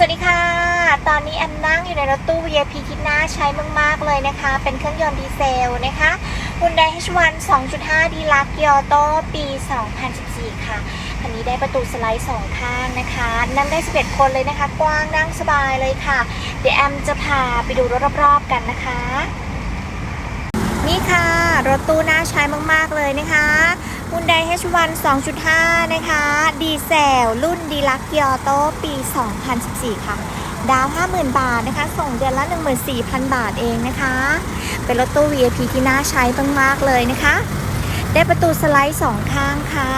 สวัสดีค่ะ ตอนนี้แอมนั่งอยู่ในรถตู้ VIP ที่น่าใช้มาก ๆ เลยนะคะ เป็นเครื่องยนต์ดีเซลนะคะ Hyundai H1 2.5 d l u x e Auto ปี 2014 ค่ะ คันนี้ได้ประตูสไลด์สองข้างนะคะ นั่งได้ 11 คนเลยนะคะ กว้างนั่งสบายเลยค่ะ เดี๋ยวแอมจะพาไปดูรอบๆกันนะคะ นี่ค่ะ รถตู้น่าใช้มาก ๆ เลยนะคะ Hyundai H1 2.5 นะคะ ดีเซล รุ่น Deluxe Auto ปี 2014 ค่ะ ดาว 50,000 บาทนะคะ ส่งเดือนละ 14,000 บาทเองนะคะ เป็นรถตู้ VIP ที่น่าใช้มากๆเลยนะคะ ได้ประตูสไลด์สองข้างค่ะ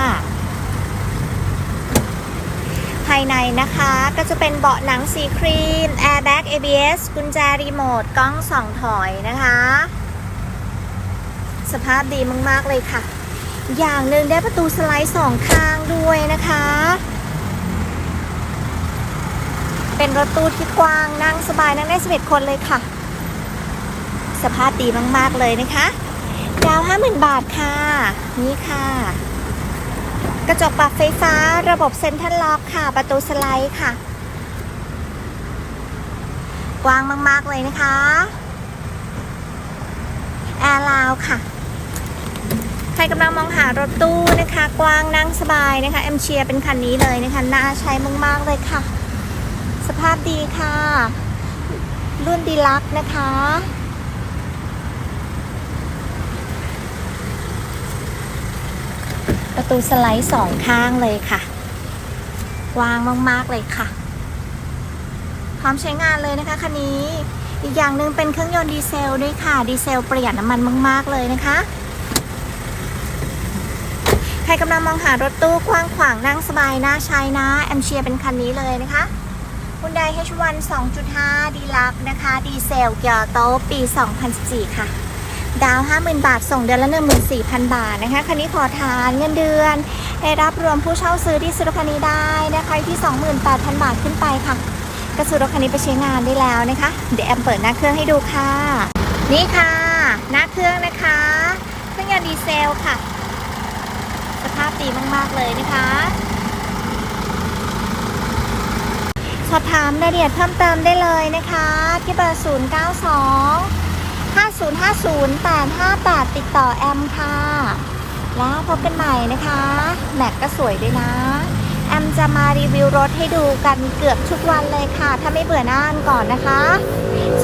ภายในนะคะก็จะเป็นเบาะหนังสีครีม Airbag ABS กุญแจรีโมท กล้องส่องถอยนะคะ สภาพดีมาก ๆ เลยค่ะ อย่างหนึ่งได้ประตูสไลด์สองข้างด้วยนะคะ เป็นรถตู้ที่กว้างนั่งสบายนั่งได้11คนเลยค่ะ สภาพดีมาก ๆ เลยนะคะดาว50,000บาทค่ะ นี่ค่ะ กระจกปรับไฟฟ้าระบบเซ็นทรัลล็อกค่ะ ประตูสไลด์ค่ะ กว้างมาก ๆ เลยนะคะ แอร์ลาวค่ะ รกำลังมองหารถตู้นะคะ กว้างนั่งสบายนะคะเอ็มเชียร์เป็นคันนี้เลยนะคะน่าใช้มากๆเลยค่ะ สภาพดีค่ะ รุ่นดีลักนะคะประตูสไลด์สองข้างเลยค่ะกว้างมาก ๆ เลยค่ะ พร้อมใช้งานเลยนะคะคันนี้ อีกอย่างหนึ่งเป็นเครื่องยนต์ดีเซลด้วยค่ะ ดีเซลประหยัดน้ำมันมาก ๆ เลยนะคะ รกำลังมองหารถตู้กว้างขวางนั่งสบายน่าใช้นะ แอมเชียเป็นคันนี้เลยนะคะ Hyundai H1 2.5 d l u x นะคะ ดีเซลเกียร์โตปี 2014 ค่ะ ดาว 50,000 บาท ส่งเดือนละ 14,000 บาทนะคะ คันนี้ขอทานเงินเดือน ได้รับรวมผู้เช่าซื้อที่ซื้อรถคันนี้ได้นะคะที่ 28,000 บาทขึ้นไปค่ะก็ซื้อรถคันนี้ไปใช้งานได้แล้วนะคะ เดี๋ยวแอมเปิดหน้าเครื่องให้ดูค่ะ นี่ค่ะ หน้าเครื่องนะคะ เครื่องยนต์ดีเซลค่ะ ดีมาก ๆ เลยนะคะ สอบถามรายละเอียดเพิ่มเติมได้เลยนะคะที่เบอร์ 0 9 2 5 0 5 0 8 5 8 ติดต่อแอมค่ะ แล้วพบกันใหม่นะคะแม็กก็สวยด้วยนะ แอมจะมารีวิวรถให้ดูกันเกือบทุกวันเลยค่ะ ถ้าไม่เบื่อหน้านก่อนนะคะ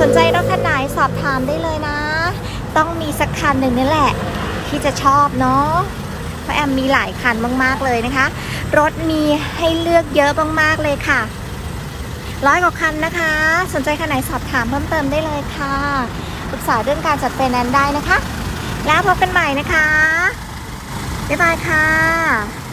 สนใจรถคันไหนสอบถามได้เลยนะ ต้องมีสักคันหนึ่งนี่แหละที่จะชอบเนาะ เพราะแอมมีหลายคันมากๆเลยนะคะ รถมีให้เลือกเยอะมากๆเลยค่ะร้อยกว่าคันนะคะ สนใจคันไหนสอบถามเพิ่มเติมได้เลยค่ะปรึกษาเรื่องการจัดไฟแนนซ์ได้นะคะ แล้วพบกันใหม่นะคะ บ๊ายบายค่ะ